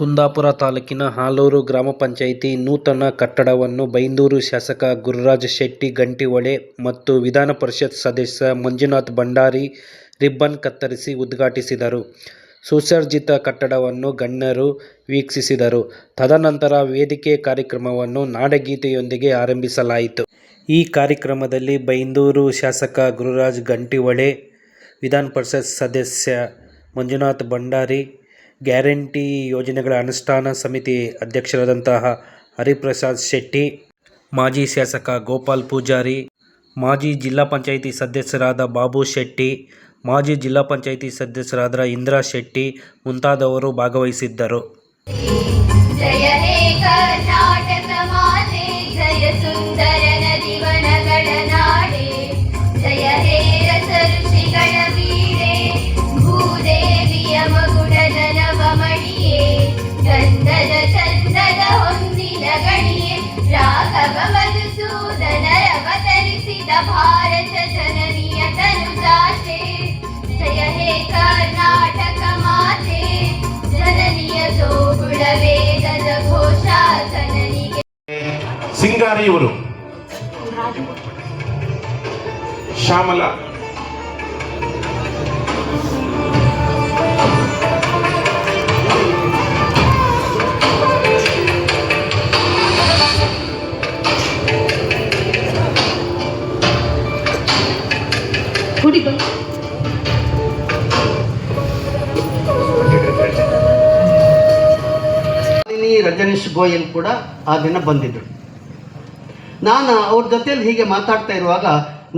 ಕುಂದಾಪುರ ತಾಲೂಕಿನ ಹಾಲೂರು ಗ್ರಾಮ ಪಂಚಾಯಿತಿ ನೂತನ ಕಟ್ಟಡವನ್ನು ಬೈಂದೂರು ಶಾಸಕ ಗುರುರಾಜ್ ಶೆಟ್ಟಿ ಗಂಟಿಹೊಳೆ ಮತ್ತು ವಿಧಾನ ಪರಿಷತ್ ಸದಸ್ಯ ಮಂಜುನಾಥ್ ಭಂಡಾರಿ ರಿಬ್ಬನ್ ಕತ್ತರಿಸಿ ಉದ್ಘಾಟಿಸಿದರು. ಸುಸರ್ಜಿತ ಕಟ್ಟಡವನ್ನು ಗಣ್ಯರು ವೀಕ್ಷಿಸಿದರು. ತದನಂತರ ವೇದಿಕೆ ಕಾರ್ಯಕ್ರಮವನ್ನು ನಾಡಗೀತೆಯೊಂದಿಗೆ ಆರಂಭಿಸಲಾಯಿತು. ಈ ಕಾರ್ಯಕ್ರಮದಲ್ಲಿ ಬೈಂದೂರು ಶಾಸಕ ಗುರುರಾಜ್ ಗಂಟಿಹೊಳೆ, ವಿಧಾನ ಪರಿಷತ್ ಸದಸ್ಯ ಮಂಜುನಾಥ್ ಭಂಡಾರಿ, ಗ್ಯಾರಂಟಿ ಯೋಜನೆಗಳ ಅನುಷ್ಠಾನ ಸಮಿತಿ ಅಧ್ಯಕ್ಷರಾದಂತಹ ಹರಿಪ್ರಸಾದ್ ಶೆಟ್ಟಿ, ಮಾಜಿ ಶಾಸಕ ಗೋಪಾಲ್ ಪೂಜಾರಿ, ಮಾಜಿ ಜಿಲ್ಲಾ ಪಂಚಾಯಿತಿ ಸದಸ್ಯರಾದ ಬಾಬು ಶೆಟ್ಟಿ, ಮಾಜಿ ಜಿಲ್ಲಾ ಪಂಚಾಯಿತಿ ಸದಸ್ಯರಾದ ಇಂದಿರಾ ಶೆಟ್ಟಿ ಮುಂತಾದವರು ಭಾಗವಹಿಸಿದ್ದರು. ಸಿಂಗಾರಿ ಇವರು. ಶ್ಯಾಮಲ. ಗೋಯಲ್ ಕೂಡ ಆ ದಿನ ಬಂದಿದ್ದರು ನಾನು ಅವ್ರ ಜೊತೆಯಲ್ಲಿ ಹೀಗೆ ಮಾತಾಡ್ತಾ ಇರುವಾಗ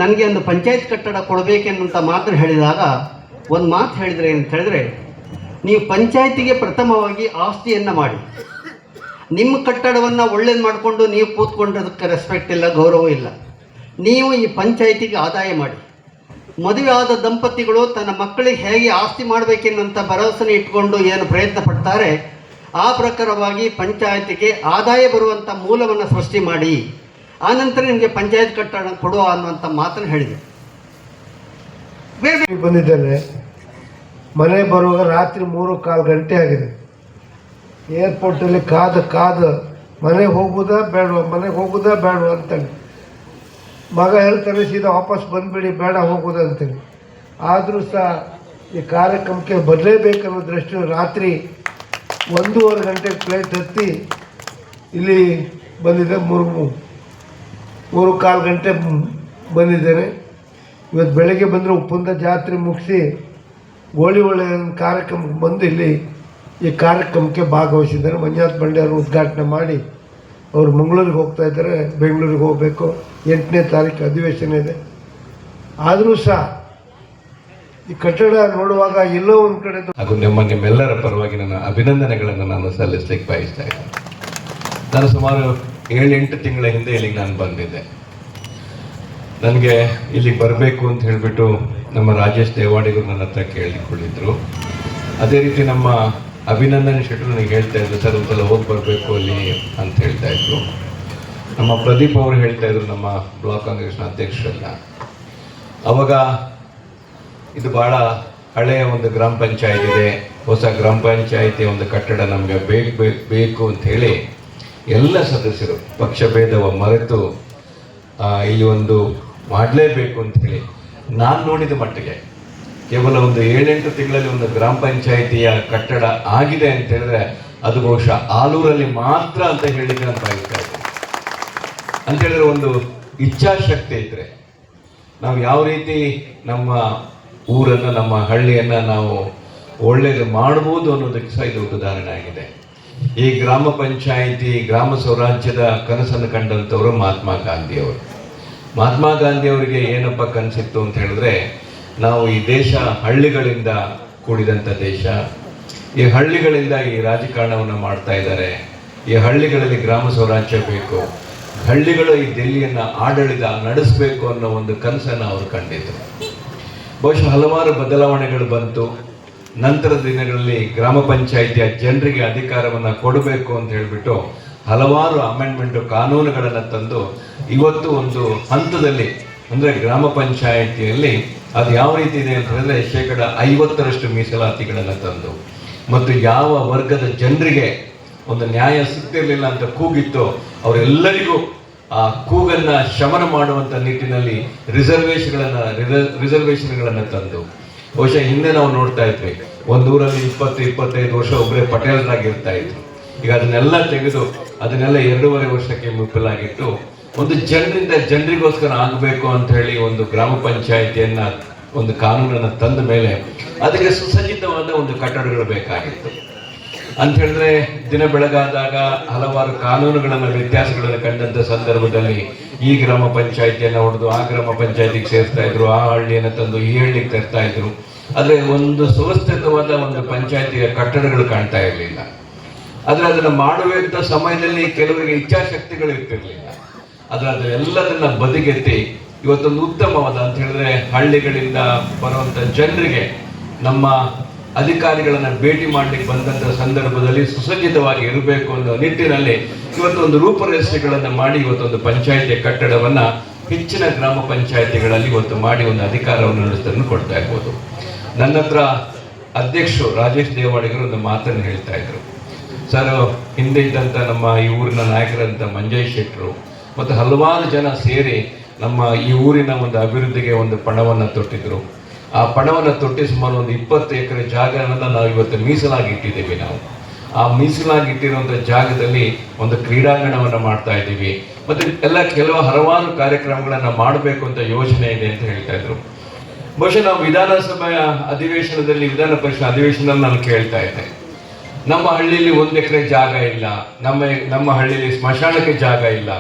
ನನಗೆ ಒಂದು ಪಂಚಾಯತ್ ಕಟ್ಟಡ ಕೊಡಬೇಕೆನ್ನುವಂಥ ಮಾತು ಹೇಳಿದಾಗ ಒಂದು ಮಾತು ಹೇಳಿದರೆ ಅಂತ ಹೇಳಿದ್ರೆ, ನೀವು ಪಂಚಾಯತಿಗೆ ಪ್ರಥಮವಾಗಿ ಆಸ್ತಿಯನ್ನು ಮಾಡಿ. ನಿಮ್ಮ ಕಟ್ಟಡವನ್ನು ಒಳ್ಳೇದು ಮಾಡಿಕೊಂಡು ನೀವು ಕೂತ್ಕೊಂಡದಕ್ಕೆ ರೆಸ್ಪೆಕ್ಟ್ ಇಲ್ಲ, ಗೌರವ ಇಲ್ಲ. ನೀವು ಈ ಪಂಚಾಯತಿಗೆ ಆದಾಯ ಮಾಡಿ. ಮದುವೆ ಆದ ದಂಪತಿಗಳು ತನ್ನ ಮಕ್ಕಳಿಗೆ ಹೇಗೆ ಆಸ್ತಿ ಮಾಡಬೇಕೆನ್ನುವಂಥ ಭರವಸೆನ ಇಟ್ಕೊಂಡು ಏನು ಪ್ರಯತ್ನ ಪಡ್ತಾರೆ, ಆ ಪ್ರಕಾರವಾಗಿ ಪಂಚಾಯತಿಗೆ ಆದಾಯ ಬರುವಂಥ ಮೂಲವನ್ನು ಸೃಷ್ಟಿ ಮಾಡಿ. ಆನಂತರ ನಿಮಗೆ ಪಂಚಾಯತ್ ಕಟ್ಟಡ ಕೊಡುವ ಅನ್ನುವಂಥ ಮಾತನ್ನು ಹೇಳಿದೆ. ಬಂದಿದ್ದೇನೆ. ಮನೆ ಬರುವಾಗ ರಾತ್ರಿ ಮೂರು ಕಾಲು ಗಂಟೆ ಆಗಿದೆ. ಏರ್ಪೋರ್ಟಲ್ಲಿ ಕಾದು ಕಾದು, ಮನೆಗೆ ಹೋಗುದಾ ಬೇಡವಾ, ಮನೆಗೆ ಹೋಗುದಾ ಬೇಡವಾ ಅಂತೇಳಿ ಮಗ ಹೇಳ್ತಾನೆ, ಸೀದಾ ವಾಪಸ್ ಬಂದುಬಿಡಿ, ಬೇಡ ಹೋಗುದು ಅಂತೇಳಿ ಆದರೂ ಸಹ ಈ ಕಾರ್ಯಕ್ರಮಕ್ಕೆ ಬರಲೇಬೇಕನ್ನೋ ದೃಷ್ಟಿ ರಾತ್ರಿ ಒಂದೂವರೆ ಗಂಟೆಗೆ ಫ್ಲೈಟ್ ಹತ್ತಿ ಇಲ್ಲಿ ಬಂದಿದೆ ಮೂರು ಮೂರು ಕಾಲು ಗಂಟೆ ಬಂದಿದ್ದೇನೆ. ಇವತ್ತು ಬೆಳಗ್ಗೆ ಬಂದರೆ ಉಪ್ಪುಂದ ಜಾತ್ರೆ ಮುಗಿಸಿ ಗೋಳಿ ಒಳ್ಳೆ ಕಾರ್ಯಕ್ರಮಕ್ಕೆ ಬಂದು ಇಲ್ಲಿ ಈ ಕಾರ್ಯಕ್ರಮಕ್ಕೆ ಭಾಗವಹಿಸಿದ್ದಾರೆ. ಮಂಜುನಾಥ್ ಬಂಡೆಯವರು ಉದ್ಘಾಟನೆ ಮಾಡಿ ಅವರು ಮಂಗಳೂರಿಗೆ ಹೋಗ್ತಾ ಇದ್ದಾರೆ. ಬೆಂಗಳೂರಿಗೆ ಹೋಗಬೇಕು. ಎಂಟನೇ ತಾರೀಕು ಅಧಿವೇಶನ ಇದೆ. ಆದರೂ ಸಹ ಈ ಕಟ್ಟಡ ನೋಡುವಾಗ ಎಲ್ಲೋ ಒಂದು ಕಡೆ ಹಾಗೂ ನಿಮ್ಮ ನಿಮ್ಮೆಲ್ಲರ ಪರವಾಗಿ ನನ್ನ ಅಭಿನಂದನೆಗಳನ್ನು ನಾನು ಸಲ್ಲಿಸಲಿಕ್ಕೆ ಬಯಸ್ತಾ ಇದ್ದೇನೆ. ನಾನು ಸುಮಾರು ಏಳೆಂಟು ತಿಂಗಳ ಹಿಂದೆ ಇಲ್ಲಿಗೆ ನಾನು ಬಂದಿದ್ದೆ. ನನಗೆ ಇಲ್ಲಿಗೆ ಬರಬೇಕು ಅಂತ ಹೇಳಿಬಿಟ್ಟು ನಮ್ಮ ರಾಜೇಶ್ ದೇವಾಡಿಗರು ನನ್ನ ಹತ್ರ ಕೇಳಿಕೊಂಡಿದ್ರು ಅದೇ ರೀತಿ ನಮ್ಮ ಅಭಿನಂದನ್ ಶೆಟ್ಟರು ನನಗೆ ಹೇಳ್ತಾ ಇದ್ರು, ಸರ್, ಒಂದ್ಸಲ ಹೋಗಿ ಬರಬೇಕು ಅಲ್ಲಿ ಅಂತ ಹೇಳ್ತಾ ಇದ್ರು. ನಮ್ಮ ಪ್ರದೀಪ್ ಅವರು ಹೇಳ್ತಾ ಇದ್ರು, ನಮ್ಮ ಬ್ಲಾಕ್ ಕಾಂಗ್ರೆಸ್ನ ಅಧ್ಯಕ್ಷರನ್ನ. ಅವಾಗ ಇದು ಬಹಳ ಹಳೆಯ ಒಂದು ಗ್ರಾಮ ಪಂಚಾಯತ್ ಇದೆ. ಹೊಸ ಗ್ರಾಮ ಪಂಚಾಯತಿ ಒಂದು ಕಟ್ಟಡ ನಮಗೆ ಬೇಕು ಬೇಕು ಅಂತ ಹೇಳಿ ಎಲ್ಲ ಸದಸ್ಯರು ಪಕ್ಷ ಭೇದವ ಮರೆತು ಇಲ್ಲಿ ಒಂದು ಮಾಡಲೇಬೇಕು ಅಂತ ಹೇಳಿ ನಾನು ನೋಡಿದ ಮಟ್ಟಿಗೆ ಕೇವಲ ಒಂದು ಏಳೆಂಟು ತಿಂಗಳಲ್ಲಿ ಒಂದು ಗ್ರಾಮ ಪಂಚಾಯಿತಿಯ ಕಟ್ಟಡ ಆಗಿದೆ ಅಂತ ಹೇಳಿದ್ರೆ ಅದು ಬಹುಶಃ ಆಲೂರಲ್ಲಿ ಮಾತ್ರ ಅಂತ ಹೇಳಿದ್ರೆ ಅಂತ ಇದ್ದೀನಿ ಅಂತ ಹೇಳಿದ್ರೆ ಒಂದು ಇಚ್ಛಾಶಕ್ತಿ ಇದ್ರೆ ನಾವು ಯಾವ ರೀತಿ ನಮ್ಮ ಊರನ್ನು, ನಮ್ಮ ಹಳ್ಳಿಯನ್ನು ನಾವು ಒಳ್ಳೆಯದು ಮಾಡ್ಬೋದು ಅನ್ನೋದಕ್ಕೆ ಸಹ ಇದು ಉದಾಹರಣೆ ಆಗಿದೆ. ಈ ಗ್ರಾಮ ಪಂಚಾಯಿತಿ, ಗ್ರಾಮ ಸ್ವರಾಜ್ಯದ ಕನಸನ್ನು ಕಂಡಂಥವರು ಮಹಾತ್ಮ ಗಾಂಧಿಯವರು. ಮಹಾತ್ಮ ಗಾಂಧಿಯವರಿಗೆ ಏನಪ್ಪ ಕನಸಿತ್ತು ಅಂತ ಹೇಳಿದ್ರೆ, ನಾವು ಈ ದೇಶ ಹಳ್ಳಿಗಳಿಂದ ಕೂಡಿದಂಥ ದೇಶ. ಈ ಹಳ್ಳಿಗಳಿಂದ ಈ ರಾಜಕಾರಣವನ್ನು ಮಾಡ್ತಾ ಇದ್ದಾರೆ. ಈ ಹಳ್ಳಿಗಳಲ್ಲಿ ಗ್ರಾಮ ಸ್ವರಾಜ್ಯ ಬೇಕು. ಹಳ್ಳಿಗಳು ಈ ದಿಲ್ಲಿಯನ್ನು ಆಡಳಿತ ನಡೆಸಬೇಕು ಅನ್ನೋ ಒಂದು ಕನಸನ್ನು ಅವರು ಕಂಡಿದ್ದರು ಬಹುಶಃ ಹಲವಾರು ಬದಲಾವಣೆಗಳು ಬಂತು. ನಂತರದ ದಿನಗಳಲ್ಲಿ ಗ್ರಾಮ ಪಂಚಾಯಿತಿಯ ಜನರಿಗೆ ಅಧಿಕಾರವನ್ನು ಕೊಡಬೇಕು ಅಂತ ಹೇಳಿಬಿಟ್ಟು ಹಲವಾರು ಅಮೆಂಡ್ಮೆಂಟ್ ಕಾನೂನುಗಳನ್ನು ತಂದು ಇವತ್ತು ಒಂದು ಹಂತದಲ್ಲಿ, ಅಂದರೆ ಗ್ರಾಮ ಪಂಚಾಯಿತಿಯಲ್ಲಿ ಅದು ಯಾವ ರೀತಿ ಇದೆ ಅಂತ ಹೇಳಿದ್ರೆ ಶೇಕಡ ಐವತ್ತರಷ್ಟು ಮೀಸಲಾತಿಗಳನ್ನು ತಂದು ಮತ್ತು ಯಾವ ವರ್ಗದ ಜನರಿಗೆ ಒಂದು ನ್ಯಾಯ ಸಿಗ್ತಿರ್ಲಿಲ್ಲ ಅಂತ ಕೂಗಿತ್ತು, ಅವರೆಲ್ಲರಿಗೂ ಆ ಕೂಗನ್ನ ಶಮನ ಮಾಡುವಂತ ನಿಟ್ಟಿನಲ್ಲಿ ರಿಸರ್ವೇಷನ್ಗಳನ್ನು ರಿಸರ್ವೇಶನ್ಗಳನ್ನ ತಂದು. ಬಹುಶಃ ಹಿಂದೆ ನಾವು ನೋಡ್ತಾ ಇದ್ವಿ. ಒಂದೂರಲ್ಲಿ ಇಪ್ಪತ್ತು, ಇಪ್ಪತ್ತೈದು ವರ್ಷ ಒಬ್ಬರೇ ಪಟೇಲರಾಗಿರ್ತಾ ಇದ್ರು. ಈಗ ಅದನ್ನೆಲ್ಲ ತೆಗೆದು ಅದನ್ನೆಲ್ಲ ಎರಡೂವರೆ ವರ್ಷಕ್ಕೆ ಮುಪ್ಪಲಾಗಿಟ್ಟು ಒಂದು ಜನರಿಂದ ಜನರಿಗೋಸ್ಕರ ಆಗಬೇಕು ಅಂತ ಹೇಳಿ ಒಂದು ಗ್ರಾಮ ಪಂಚಾಯಿತಿಯನ್ನ, ಒಂದು ಕಾನೂನನ್ನು ತಂದ ಮೇಲೆ ಅದಕ್ಕೆ ಸುಸಜ್ಜಿತವಾದ ಒಂದು ಕಟ್ಟಡಗಳು ಬೇಕಾಗಿತ್ತು. ಅಂತ ಹೇಳಿದ್ರೆ ದಿನ ಬೆಳಗಾದಾಗ ಹಲವಾರು ಕಾನೂನುಗಳನ್ನು, ವ್ಯತ್ಯಾಸಗಳನ್ನು ಕಂಡಂತ ಸಂದರ್ಭದಲ್ಲಿ ಈ ಗ್ರಾಮ ಪಂಚಾಯಿತಿಯನ್ನ ಹೊಡೆದು ಆ ಗ್ರಾಮ ಪಂಚಾಯತಿಗೆ ಸೇರ್ತಾ ಇದ್ರು, ಆ ಹಳ್ಳಿಯನ್ನು ತಂದು ಈ ಹಳ್ಳಿಗೆ ತರ್ತಾ ಇದ್ರು. ಆದ್ರೆ ಒಂದು ಸುವ್ಯವಸ್ಥಿತವಾದ ಒಂದು ಪಂಚಾಯತಿಯ ಕಟ್ಟಡಗಳು ಕಾಣ್ತಾ ಇರಲಿಲ್ಲ. ಆದ್ರೆ ಅದನ್ನು ಮಾಡುವಂಥ ಸಮಯದಲ್ಲಿ ಕೆಲವರಿಗೆ ಇಚ್ಛಾಶಕ್ತಿಗಳು ಇರ್ತಿರ್ಲಿಲ್ಲ. ಆದ್ರೆ ಅದೆಲ್ಲದನ್ನ ಬದಿಗೆತ್ತಿ ಇವತ್ತೊಂದು ಉತ್ತಮವಾದ ಅಂತ ಹೇಳಿದ್ರೆ ಹಳ್ಳಿಗಳಿಂದ ಬರುವಂಥ ಜನರಿಗೆ ನಮ್ಮ ಅಧಿಕಾರಿಗಳನ್ನ ಭೇಟಿ ಮಾಡ್ಲಿಕ್ಕೆ ಬಂದಂಥ ಸಂದರ್ಭದಲ್ಲಿ ಸುಸಜ್ಜಿತವಾಗಿ ಇರಬೇಕು ಅನ್ನೋ ನಿಟ್ಟಿನಲ್ಲಿ ಇವತ್ತೊಂದು ರೂಪರೇಷೆಗಳನ್ನ ಮಾಡಿ ಇವತ್ತೊಂದು ಪಂಚಾಯಿತಿ ಕಟ್ಟಡವನ್ನ ಹೆಚ್ಚಿನ ಗ್ರಾಮ ಪಂಚಾಯಿತಿಗಳಲ್ಲಿ ಇವತ್ತು ಮಾಡಿ ಒಂದು ಅಧಿಕಾರವನ್ನು ನಡೆಸೋದನ್ನು ಕೊಡ್ತಾ ಇರ್ಬೋದು. ನನ್ನ ಹತ್ರ ಅಧ್ಯಕ್ಷರು ರಾಜೇಶ್ ದೇವಾಡಿಗರು ಒಂದು ಮಾತನ್ನು ಹೇಳ್ತಾ ಇದ್ರು. ಸರ್, ಹಿಂದೆ ಇದ್ದಂಥ ನಮ್ಮ ಈ ಊರಿನ ನಾಯಕರಂತ ಮಂಜಯ್ ಶೆಟ್ಟರು ಮತ್ತು ಹಲವಾರು ಜನ ಸೇರಿ ನಮ್ಮ ಈ ಊರಿನ ಒಂದು ಅಭಿವೃದ್ಧಿಗೆ ಒಂದು ಪಣವನ್ನು ತೊಟ್ಟಿದ್ರು. ಆ ಪಣವನ್ನು ತೊಟ್ಟಿ ಸುಮಾರು ಒಂದು ಇಪ್ಪತ್ತು ಎಕರೆ ಜಾಗವನ್ನು ನಾವು ಇವತ್ತು ಮೀಸಲಾಗಿ ಇಟ್ಟಿದ್ದೇವೆ ನಾವು. ಆ ಮೀಸಲಾಗಿ ಇಟ್ಟಿರುವಂಥ ಜಾಗದಲ್ಲಿ ಒಂದು ಕ್ರೀಡಾಂಗಣವನ್ನು ಮಾಡ್ತಾ ಇದ್ದೀವಿ. ಮತ್ತು ಎಲ್ಲ ಕೆಲವು ಹಲವಾರು ಕಾರ್ಯಕ್ರಮಗಳನ್ನು ಮಾಡಬೇಕು ಅಂತ ಯೋಜನೆ ಇದೆ ಅಂತ ಹೇಳ್ತಾ ಇದ್ರು. ಬಹುಶಃ ನಾವು ವಿಧಾನಸಭೆಯ ಅಧಿವೇಶನದಲ್ಲಿ, ವಿಧಾನ ಪರಿಷತ್ ಅಧಿವೇಶನದಲ್ಲಿ ನಾನು ಕೇಳ್ತಾ ಇದ್ದೆ. ನಮ್ಮ ಹಳ್ಳಿಯಲ್ಲಿ ಒಂದು ಎಕರೆ ಜಾಗ ಇಲ್ಲ. ನಮ್ಮ ನಮ್ಮ ಹಳ್ಳಿಯಲ್ಲಿ ಸ್ಮಶಾನಕ್ಕೆ ಜಾಗ ಇಲ್ಲ.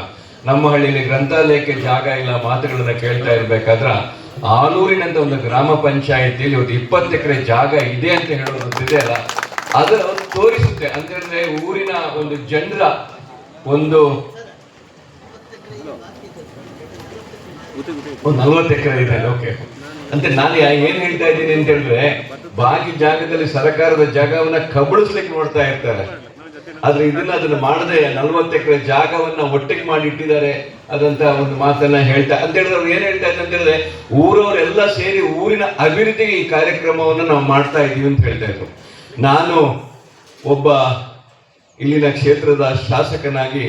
ನಮ್ಮ ಹಳ್ಳಿಯಲ್ಲಿ ಗ್ರಂಥಾಲಯಕ್ಕೆ ಜಾಗ ಇಲ್ಲ ಮಾತುಗಳನ್ನು ಕೇಳ್ತಾ ಇರ್ಬೇಕಾದ್ರ ಆಲೂರಿನಂತ ಒಂದು ಗ್ರಾಮ ಪಂಚಾಯಿತಿಯಲ್ಲಿ ಒಂದು ಇಪ್ಪತ್ತು ಎಕರೆ ಜಾಗ ಇದೆ ಅಂತ ಹೇಳೋದು ಇದೆ ಅಲ್ಲ? ಅದು ತೋರಿಸುತ್ತೆ. ಅಂದ್ರೆ ಊರಿನ ಒಂದು ಜನರ ಒಂದು ಒಂದು ನಲ್ವತ್ತು ಎಕರೆ ಇದೆ ಓಕೆ ಅಂತ ನಾನು ಏನ್ ಹೇಳ್ತಾ ಇದ್ದೀನಿ ಅಂತ ಹೇಳಿದ್ರೆ, ಬಾಕಿ ಜಾಗದಲ್ಲಿ ಸರ್ಕಾರದ ಜಾಗವನ್ನ ಕಬಳಿಸ್ಲಿಕ್ಕೆ ನೋಡ್ತಾ ಇರ್ತಾರೆ. ಆದ್ರೆ ಇದನ್ನ ಅದನ್ನ ಮಾಡದೆ ನಲ್ವತ್ತು ಎಕರೆ ಜಾಗವನ್ನ ಒಟ್ಟಿಗೆ ಮಾಡಿ ಇಟ್ಟಿದ್ದಾರೆ. ಅದಂತ ಒಂದು ಮಾತನ್ನ ಹೇಳ್ತಾ ಅಂತ ಹೇಳಿದ್ರೆ ಅವ್ರು ಏನ್ ಹೇಳ್ತಾ ಅಂತ ಹೇಳಿದ್ರೆ, ಊರವರೆಲ್ಲ ಸೇರಿ ಊರಿನ ಅಭಿವೃದ್ಧಿಗೆ ಈ ಕಾರ್ಯಕ್ರಮವನ್ನು ನಾವು ಮಾಡ್ತಾ ಇದೀವಿ ಅಂತ ಹೇಳ್ತಾ ಇದ್ರು. ನಾನು ಒಬ್ಬ ಇಲ್ಲಿನ ಕ್ಷೇತ್ರದ ಶಾಸಕನಾಗಿ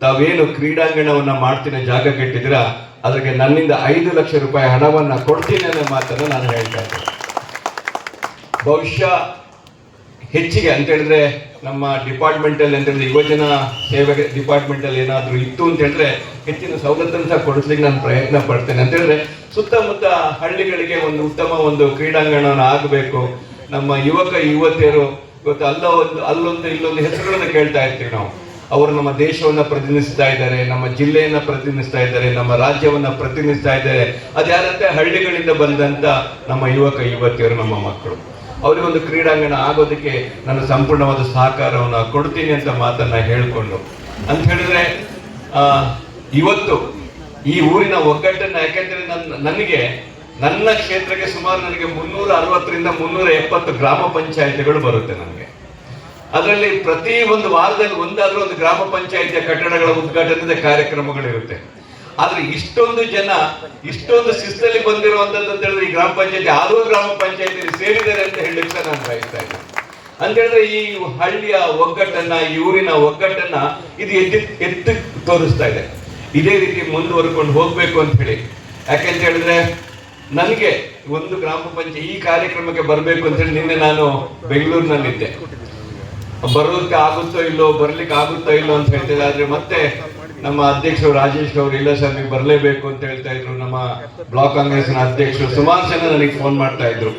ತಾವೇನು ಕ್ರೀಡಾಂಗಣವನ್ನ ಮಾಡ್ತೀನಿ ಜಾಗ ಕೆಟ್ಟಿದ್ರ ಅದಕ್ಕೆ ನನ್ನಿಂದ ಐದು ಲಕ್ಷ ರೂಪಾಯಿ ಹಣವನ್ನ ಕೊಡ್ತೀನಿ ಅನ್ನೋ ಮಾತನ್ನು ನಾನು ಹೇಳ್ತಾ ಇದ್ದೆ ಬಹುಶಃ ಹೆಚ್ಚಿಗೆ ಅಂತ ಹೇಳಿದ್ರೆ ನಮ್ಮ ಡಿಪಾರ್ಟ್ಮೆಂಟ್ ಅಲ್ಲಿ ಅಂತ ಹೇಳಿದ್ರೆ ಯುವಜನ ಸೇವೆ ಡಿಪಾರ್ಟ್ಮೆಂಟ್ ಅಲ್ಲಿ ಏನಾದ್ರೂ ಇತ್ತು ಅಂತ ಹೇಳಿದ್ರೆ ಹೆಚ್ಚಿನ ಸವಲತ್ತನ್ನು ಸಹ ಕೊಡಿಸ್ಲಿಕ್ಕೆ ನಾನು ಪ್ರಯತ್ನ ಪಡ್ತೇನೆ ಅಂತ ಹೇಳಿದ್ರೆ ಸುತ್ತಮುತ್ತ ಹಳ್ಳಿಗಳಿಗೆ ಒಂದು ಉತ್ತಮ ಒಂದು ಕ್ರೀಡಾಂಗಣವನ್ನು ಆಗಬೇಕು. ನಮ್ಮ ಯುವಕ, ಯುವತಿಯರು ಇವತ್ತು ಅಲ್ಲ ಒಂದು, ಅಲ್ಲೊಂದು, ಇಲ್ಲೊಂದು ಹೆಸರುಗಳನ್ನು ಕೇಳ್ತಾ ಇರ್ತೀವಿ ನಾವು. ಅವರು ನಮ್ಮ ದೇಶವನ್ನ ಪ್ರತಿನಿಧಿಸ್ತಾ ಇದ್ದಾರೆ, ನಮ್ಮ ಜಿಲ್ಲೆಯನ್ನ ಪ್ರತಿನಿಧಿಸ್ತಾ ಇದ್ದಾರೆ, ನಮ್ಮ ರಾಜ್ಯವನ್ನ ಪ್ರತಿನಿಧಿಸ್ತಾ ಇದ್ದಾರೆ. ಅದ್ಯಾರಂತೆ ಹಳ್ಳಿಗಳಿಂದ ಬಂದಂತ ನಮ್ಮ ಯುವಕ, ಯುವತಿಯರು, ನಮ್ಮ ಮಕ್ಕಳು. ಅವರಿಗೊಂದು ಕ್ರೀಡಾಂಗಣ ಆಗೋದಕ್ಕೆ ನಾನು ಸಂಪೂರ್ಣವಾದ ಸಹಕಾರವನ್ನು ಕೊಡ್ತೀನಿ ಅಂತ ಮಾತನ್ನ ಹೇಳಿಕೊಂಡು. ಅಂತ ಹೇಳಿದ್ರೆ ಇವತ್ತು ಈ ಊರಿನ ಒಗ್ಗಟ್ಟನ್ನ ಯಾಕೆಂದ್ರೆ ನನ್ನ ನನಗೆ, ನನ್ನ ಕ್ಷೇತ್ರಕ್ಕೆ ಸುಮಾರು ನನಗೆ ಮುನ್ನೂರ ಅರವತ್ತರಿಂದ ಮುನ್ನೂರ ಎಪ್ಪತ್ತು ಗ್ರಾಮ ಪಂಚಾಯಿತಿಗಳು ಬರುತ್ತೆ ನನಗೆ. ಅದರಲ್ಲಿ ಪ್ರತಿ ಒಂದು ವಾರದಲ್ಲಿ ಒಂದಾದ್ರೂ ಒಂದು ಗ್ರಾಮ ಪಂಚಾಯತಿಯ ಕಟ್ಟಡಗಳ ಉದ್ಘಾಟನೆದ ಕಾರ್ಯಕ್ರಮಗಳಿರುತ್ತೆ. ಆದ್ರೆ ಇಷ್ಟೊಂದು ಜನ, ಇಷ್ಟೊಂದು ಶಿಸ್ತಲ್ಲಿ ಬಂದಿರುವಂತದ್ದು ಅಂತ ಹೇಳಿದ್ರೆ ಈ ಗ್ರಾಮ ಪಂಚಾಯತಿ ಆರೂ ಗ್ರಾಮ ಪಂಚಾಯತಿಯಲ್ಲಿ ಸೇರಿದ್ದಾರೆ ಅಂತ ಹೇಳಲಿಕ್ಕೆ ನಾನು ಬಯಸ್ತಾ ಇದ್ದೀನಿ. ಅಂತ ಹೇಳಿದ್ರೆ ಈ ಹಳ್ಳಿಯ ಒಗ್ಗಟ್ಟನ್ನ, ಈ ಊರಿನ ಒಗ್ಗಟ್ಟನ್ನ ಇದು ಎದ್ದು ಎತ್ತಿ ತೋರಿಸ್ತಾ ಇದೆ. ಇದೇ ರೀತಿ ಮುಂದುವರ್ಕೊಂಡು ಹೋಗ್ಬೇಕು ಅಂತ ಹೇಳಿ. ಯಾಕೆಂತ ಹೇಳಿದ್ರೆ, ನನಗೆ ಒಂದು ಗ್ರಾಮ ಪಂಚಾಯತ್ ಈ ಕಾರ್ಯಕ್ರಮಕ್ಕೆ ಬರಬೇಕು ಅಂತ ಹೇಳಿ ನಿನ್ನೆ ನಾನು ಬೆಂಗಳೂರಿನಲ್ಲಿದ್ದೆ. ಬರೋದಕ್ಕೆ ಆಗುತ್ತೋ ಇಲ್ಲೋ, ಬರ್ಲಿಕ್ಕೆ ಆಗುತ್ತೋ ಇಲ್ಲೋ ಅಂತ ಹೇಳ್ತಿದ್ದೆ ಆದ್ರೆ ಮತ್ತೆ ನಮ್ಮ ಅಧ್ಯಕ್ಷರು ರಾಜೇಶ್ ಅವರು, ಇಲ್ಲ ಸರ್, ನೀವು ಬರಲೇಬೇಕು ಅಂತ ಹೇಳ್ತಾ ಇದ್ರು. ನಮ್ಮ ಬ್ಲಾಕ್ ಕಾಂಗ್ರೆಸ್ನ ಅಧ್ಯಕ್ಷರು ಸುಮಾರು ಜನ ನನಗೆ ಫೋನ್ ಮಾಡ್ತಾ ಇದ್ರು.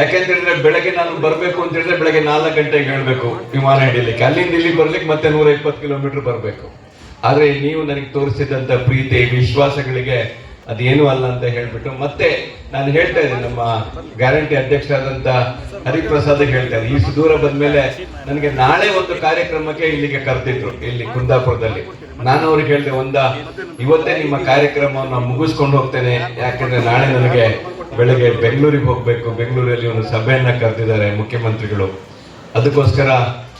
ಯಾಕೆಂದ್ರೆ ಬೆಳಗ್ಗೆ ನಾನು ಬರಬೇಕು ಅಂತ ಹೇಳಿದ್ರೆ ಬೆಳಗ್ಗೆ ನಾಲ್ಕು ಗಂಟೆಗೆ ಹೇಳಬೇಕು ವಿಮಾನ ಹಿಡಿಲಿಕ್ಕೆ. ಅಲ್ಲಿಂದ ಇಲ್ಲಿ ಬರ್ಲಿಕ್ಕೆ ಮತ್ತೆ ನೂರ ಇಪ್ಪತ್ತು ಕಿಲೋಮೀಟರ್ ಬರಬೇಕು. ಆದ್ರೆ ನೀವು ನನಗೆ ತೋರಿಸಿದಂತ ಪ್ರೀತಿ, ವಿಶ್ವಾಸಗಳಿಗೆ ಅದೇನು ಅಲ್ಲ ಅಂತ ಹೇಳ್ಬಿಟ್ಟು ಮತ್ತೆ ನಾನು ಹೇಳ್ತಾ ಇದ್ದೀನಿ, ನಮ್ಮ ಗ್ಯಾರಂಟಿ ಅಧ್ಯಕ್ಷರಾದಂತ ಹರಿಪ್ರಸಾದ್ ಹೇಳ್ತಾ ಇದ್ದೀನಿ ಇಷ್ಟು ದೂರ ಬಂದ್ಮೇಲೆ ನನಗೆ ನಾಳೆ ಒಂದು ಕಾರ್ಯಕ್ರಮಕ್ಕೆ ಇಲ್ಲಿಗೆ ಕರೆದಿದ್ರು, ಇಲ್ಲಿ ಕುಂದಾಪುರದಲ್ಲಿ. ನಾನು ಅವ್ರಿಗೆ ಹೇಳಿದೆ, ಒಂದ, ಇವತ್ತೇ ನಿಮ್ಮ ಕಾರ್ಯಕ್ರಮವನ್ನು ಮುಗಿಸ್ಕೊಂಡು ಹೋಗ್ತೇನೆ. ಯಾಕಂದ್ರೆ ನಾಳೆ ನನಗೆ ಬೆಳಗ್ಗೆ ಬೆಂಗಳೂರಿಗೆ ಹೋಗ್ಬೇಕು. ಬೆಂಗಳೂರಲ್ಲಿ ಒಂದು ಸಭೆಯನ್ನ ಕರೆದಿದ್ದಾರೆ ಮುಖ್ಯಮಂತ್ರಿಗಳು. ಅದಕ್ಕೋಸ್ಕರ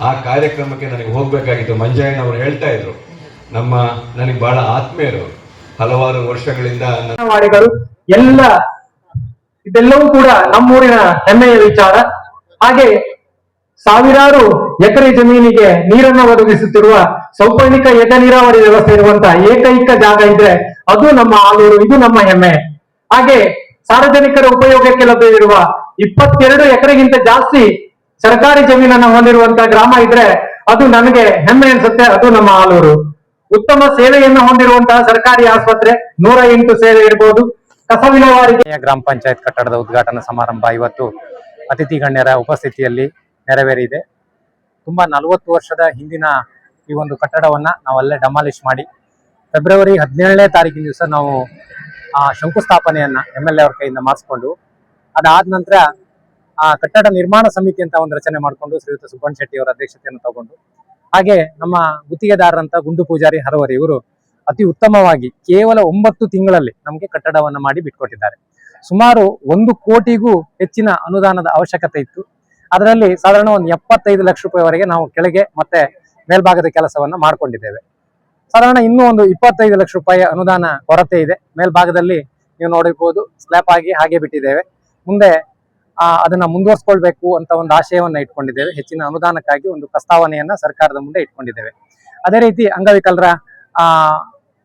ಆ ಕಾರ್ಯಕ್ರಮಕ್ಕೆ ನನಗೆ ಹೋಗ್ಬೇಕಾಗಿತ್ತು. ಮಂಜಯ್ಯನವರು ಹೇಳ್ತಾ ಇದ್ರು, ನಮ್ಮ, ನನಗೆ ಬಹಳ ಆತ್ಮೀಯರು. ಹಲವಾರು ವರ್ಷಗಳಿಂದ ಎಲ್ಲ ಇದೆಲ್ಲವೂ ಕೂಡ ನಮ್ಮೂರಿನ ಹೆಮ್ಮೆಯ ವಿಚಾರ. ಹಾಗೆ ಸಾವಿರಾರು ಎಕರೆ ಜಮೀನಿಗೆ ನೀರನ್ನು ಒದಗಿಸುತ್ತಿರುವ ಸೌಪರ್ಣಿಕ ಏಕ ನೀರಾವರಿ ವ್ಯವಸ್ಥೆ ಇರುವಂತಹ ಏಕೈಕ ಜಾಗ ಇದ್ರೆ ಅದು ನಮ್ಮ ಆಲೂರು, ಇದು ನಮ್ಮ ಹೆಮ್ಮೆ. ಹಾಗೆ ಸಾರ್ವಜನಿಕರ ಉಪಯೋಗಕ್ಕೆ ಲಭ್ಯವಿರುವ ಇಪ್ಪತ್ತೆರಡು ಎಕರೆಗಿಂತ ಜಾಸ್ತಿ ಸರ್ಕಾರಿ ಜಮೀನನ್ನು ಹೊಂದಿರುವಂತಹ ಗ್ರಾಮ ಇದ್ರೆ ಅದು ನನಗೆ ಹೆಮ್ಮೆ ಅನ್ಸುತ್ತೆ, ಅದು ನಮ್ಮ ಆಲೂರು. ಉತ್ತಮ ಸೇವೆಯನ್ನು ಹೊಂದಿರುವಂತಹ ಸರ್ಕಾರಿ ಆಸ್ಪತ್ರೆ ನೂರ ಎಂಟು ಸೇವೆ ಇರಬಹುದು ಕಸ ವಿಲೇವಾರಿಗೆ ಗ್ರಾಮ ಪಂಚಾಯತ್ ಕಟ್ಟಡದ ಉದ್ಘಾಟನಾ ಸಮಾರಂಭ ಇವತ್ತು ಅತಿಥಿ ಗಣ್ಯರ ಉಪಸ್ಥಿತಿಯಲ್ಲಿ ನೆರವೇರಿದೆ. ತುಂಬಾ ನಲವತ್ತು ವರ್ಷದ ಹಿಂದಿನ ಈ ಒಂದು ಕಟ್ಟಡವನ್ನ ನಾವಲ್ಲೇ ಡಮಾಲಿಷ್ ಮಾಡಿ ಫೆಬ್ರವರಿ ಹದಿನೇಳನೇ ತಾರೀಕಿನ ದಿವಸ ನಾವು ಆ ಶಂಕುಸ್ಥಾಪನೆಯನ್ನ ಎಂ ಎಲ್ ಎ ಅವ್ರ ಕೈಯಿಂದ ಮಾಡಿಸ್ಕೊಂಡು, ಅದಾದ ನಂತರ ಆ ಕಟ್ಟಡ ನಿರ್ಮಾಣ ಸಮಿತಿ ಅಂತ ಒಂದು ರಚನೆ ಮಾಡಿಕೊಂಡು ಶ್ರೀಯುತ ಸುಬ್ಬಣ್ಣ ಶೆಟ್ಟಿ ಅವರ ಅಧ್ಯಕ್ಷತೆಯನ್ನು ತಗೊಂಡು ಹಾಗೆ ನಮ್ಮ ಗುತ್ತಿಗೆದಾರರಂತ ಗುಂಡು ಪೂಜಾರಿ ಹರವರಿ ಇವರು ಅತಿ ಉತ್ತಮವಾಗಿ ಕೇವಲ ಒಂಬತ್ತು ತಿಂಗಳಲ್ಲಿ ನಮಗೆ ಕಟ್ಟಡವನ್ನ ಮಾಡಿ ಬಿಟ್ಕೊಟ್ಟಿದ್ದಾರೆ. ಸುಮಾರು ಒಂದು ಕೋಟಿಗೂ ಹೆಚ್ಚಿನ ಅನುದಾನದ ಅವಶ್ಯಕತೆ ಇತ್ತು. ಅದರಲ್ಲಿ ಸಾಧಾರಣ ಒಂದು ಎಪ್ಪತ್ತೈದು ಲಕ್ಷ ರೂಪಾಯಿವರೆಗೆ ನಾವು ಕೆಳಗೆ ಮತ್ತೆ ಮೇಲ್ಭಾಗದ ಕೆಲಸವನ್ನು ಮಾಡ್ಕೊಂಡಿದ್ದೇವೆ. ಸಾಧಾರಣ ಇನ್ನೂ ಒಂದು ಇಪ್ಪತ್ತೈದು ಲಕ್ಷ ರೂಪಾಯಿ ಅನುದಾನ ಕೊರತೆ ಇದೆ. ಮೇಲ್ಭಾಗದಲ್ಲಿ ನೀವು ನೋಡಿರ್ಬೋದು ಸ್ಲ್ಯಾಪ್ ಆಗಿ ಹಾಗೆ ಬಿಟ್ಟಿದ್ದೇವೆ. ಮುಂದೆ ಅದನ್ನ ಮುಂದುವರ್ಸ್ಕೊಳ್ಬೇಕು ಅಂತ ಒಂದು ಆಶಯವನ್ನ ಇಟ್ಕೊಂಡಿದ್ದೇವೆ. ಹೆಚ್ಚಿನ ಅನುದಾನಕ್ಕಾಗಿ ಒಂದು ಪ್ರಸ್ತಾವನೆಯನ್ನ ಸರ್ಕಾರದ ಮುಂದೆ ಇಟ್ಕೊಂಡಿದ್ದೇವೆ. ಅದೇ ರೀತಿ ಅಂಗವಿಕಲರ, ಆ,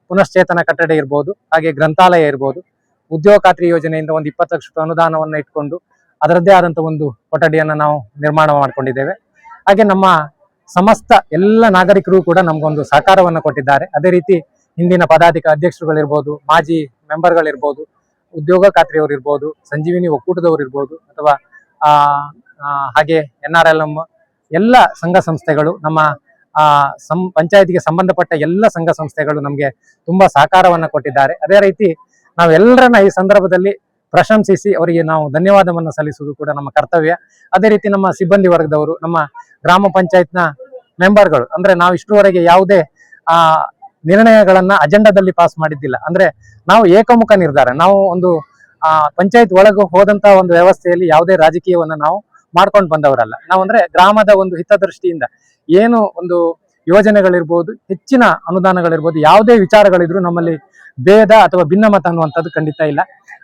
ಪುನಶ್ಚೇತನ ಕಟ್ಟಡ ಇರ್ಬೋದು, ಹಾಗೆ ಗ್ರಂಥಾಲಯ ಇರ್ಬೋದು, ಉದ್ಯೋಗ ಖಾತ್ರಿ ಯೋಜನೆಯಿಂದ ಒಂದು ಇಪ್ಪತ್ತು ಲಕ್ಷ ರೂಪಾಯಿ ಅನುದಾನವನ್ನ ಇಟ್ಕೊಂಡು ಅದರದ್ದೇ ಆದಂತ ಒಂದು ಕೊಠಡಿಯನ್ನ ನಾವು ನಿರ್ಮಾಣ ಮಾಡ್ಕೊಂಡಿದ್ದೇವೆ. ಹಾಗೆ ನಮ್ಮ ಸಮಸ್ತ ಎಲ್ಲ ನಾಗರಿಕರು ಕೂಡ ನಮ್ಗೊಂದು ಸಹಕಾರವನ್ನ ಕೊಟ್ಟಿದ್ದಾರೆ. ಅದೇ ರೀತಿ ಹಿಂದಿನ ಪದಾಧಿಕ ಅಧ್ಯಕ್ಷರುಗಳಿರ್ಬೋದು, ಮಾಜಿ ಮೆಂಬರ್ಗಳಿರ್ಬೋದು ಉದ್ಯೋಗ ಖಾತ್ರಿಯವರು ಇರ್ಬೋದು, ಸಂಜೀವಿನಿ ಒಕ್ಕೂಟದವರು ಇರ್ಬೋದು ಅಥವಾ ಹಾಗೆ ಎನ್ ಆರ್ ಎಲ್ ಎಂ ಎಲ್ಲ ಸಂಘ ಸಂಸ್ಥೆಗಳು, ನಮ್ಮ ಸಂ, ಪಂಚಾಯತಿಗೆ ಸಂಬಂಧಪಟ್ಟ ಎಲ್ಲ ಸಂಘ ಸಂಸ್ಥೆಗಳು ನಮಗೆ ತುಂಬಾ ಸಹಕಾರವನ್ನು ಕೊಟ್ಟಿದ್ದಾರೆ. ಅದೇ ರೀತಿ ನಾವೆಲ್ಲರನ್ನ ಈ ಸಂದರ್ಭದಲ್ಲಿ ಪ್ರಶಂಸಿಸಿ ಅವರಿಗೆ ನಾವು ಧನ್ಯವಾದವನ್ನು ಸಲ್ಲಿಸುವುದು ಕೂಡ ನಮ್ಮ ಕರ್ತವ್ಯ. ಅದೇ ರೀತಿ ನಮ್ಮ ಸಿಬ್ಬಂದಿ ವರ್ಗದವರು, ನಮ್ಮ ಗ್ರಾಮ ಪಂಚಾಯತ್ನ ಮೆಂಬರ್ಗಳು, ಅಂದ್ರೆ ನಾವು ಇಷ್ಟರವರೆಗೆ ಯಾವುದೇ ನಿರ್ಣಯಗಳನ್ನ ಅಜೆಂಡಾದಲ್ಲಿ ಪಾಸ್ ಮಾಡಿದ್ದಿಲ್ಲ. ಅಂದ್ರೆ ನಾವು ಏಕಮುಖ ನಿರ್ಧಾರ, ನಾವು ಒಂದು, ಆ, ಪಂಚಾಯತ್ ಒಳಗೆ ಹೋದಂತ ಒಂದು ವ್ಯವಸ್ಥೆಯಲ್ಲಿ ಯಾವುದೇ ರಾಜಕೀಯವನ್ನ ನಾವು ಮಾಡ್ಕೊಂಡು ಬಂದವರಲ್ಲ. ನಾವು ಅಂದ್ರೆ ಗ್ರಾಮದ ಒಂದು ಹಿತದೃಷ್ಟಿಯಿಂದ ಏನು ಒಂದು ಯೋಜನೆಗಳಿರ್ಬೋದು, ಹೆಚ್ಚಿನ ಅನುದಾನಗಳಿರ್ಬೋದು, ಯಾವುದೇ ವಿಚಾರಗಳಿದ್ರು ನಮ್ಮಲ್ಲಿ ಭೇದ ಅಥವಾ ಭಿನ್ನಮತ ಅನ್ನುವಂಥದ್ದು ಖಂಡಿತ ಇಲ್ಲ.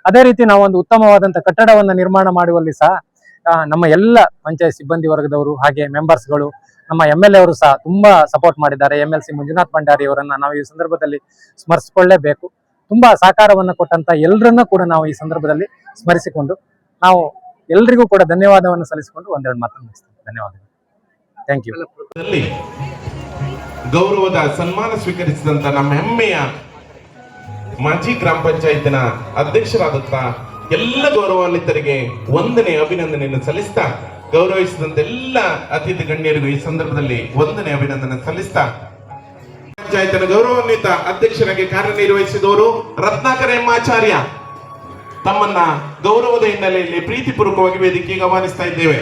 ಅದೇ ರೀತಿ ನಾವು ಒಂದು ಉತ್ತಮವಾದಂತ ಕಟ್ಟಡವನ್ನು ನಿರ್ಮಾಣ ಮಾಡುವಲ್ಲಿ ಸಹ ನಮ್ಮ ಎಲ್ಲ ಪಂಚಾಯತ್ ಸಿಬ್ಬಂದಿ ವರ್ಗದವರು ಹಾಗೆ ಮೆಂಬರ್ಸ್ಗಳು ನಮ್ಮ ಎಂ ಎಲ್ ಎ ಅವರು ಸಹ ತುಂಬಾ ಸಪೋರ್ಟ್ ಮಾಡಿದ್ದಾರೆ. M L C Manjunath Bhandari ಅವರನ್ನ ನಾವು ಈ ಸಂದರ್ಭದಲ್ಲಿ ಸ್ಮರಿಸಿಕೊಳ್ಳೇಬೇಕು. ತುಂಬಾ ಸಹಕಾರವನ್ನು ಕೊಟ್ಟಂತ ಎಲ್ಲರನ್ನ ಕೂಡ ನಾವು ಈ ಸಂದರ್ಭದಲ್ಲಿ ಸ್ಮರಿಸಿಕೊಂಡು ನಾವು ಎಲ್ರಿಗೂ ಕೂಡ ಧನ್ಯವಾದವನ್ನು ಸಲ್ಲಿಸಿಕೊಂಡು ಒಂದೆರಡು ಮಾತನ್ನು ಧನ್ಯವಾದಗಳು. ಥ್ಯಾಂಕ್ ಯು ಗೌರವದ ಸನ್ಮಾನ ಸ್ವೀಕರಿಸಿದಂತ ನಮ್ಮ ಹೆಮ್ಮೆಯ ಮಾಜಿ ಗ್ರಾಮ ಪಂಚಾಯತಿನ ಅಧ್ಯಕ್ಷರಾದಂತ ಎಲ್ಲ ಗೌರವಾನ್ವಿತರಿಗೆ ವಂದನೆ ಅಭಿನಂದನೆಯನ್ನು ಸಲ್ಲಿಸ್ತಾ ಗೌರವಿಸಿದಂತ ಎಲ್ಲ ಅತಿಥಿ ಗಣ್ಯರಿಗೂ ಈ ಸಂದರ್ಭದಲ್ಲಿ ಒಂದನೇ ಅಭಿನಂದನೆ ಸಲ್ಲಿಸ್ತಾ ಪಂಚಾಯತ್ನ ಗೌರವಾನ್ವಿತ ಅಧ್ಯಕ್ಷರಾಗಿ ಕಾರ್ಯನಿರ್ವಹಿಸಿದವರು ರತ್ನಾಕರ ಎಮ್ಮಾಚಾರ್ಯ ತಮ್ಮನ್ನ ಗೌರವದ ಹಿನ್ನೆಲೆಯಲ್ಲಿ ಪ್ರೀತಿಪೂರ್ವಕವಾಗಿ ವೇದಿಕೆಗೆ ಆಹ್ವಾನಿಸ್ತಾ ಇದ್ದೇವೆ.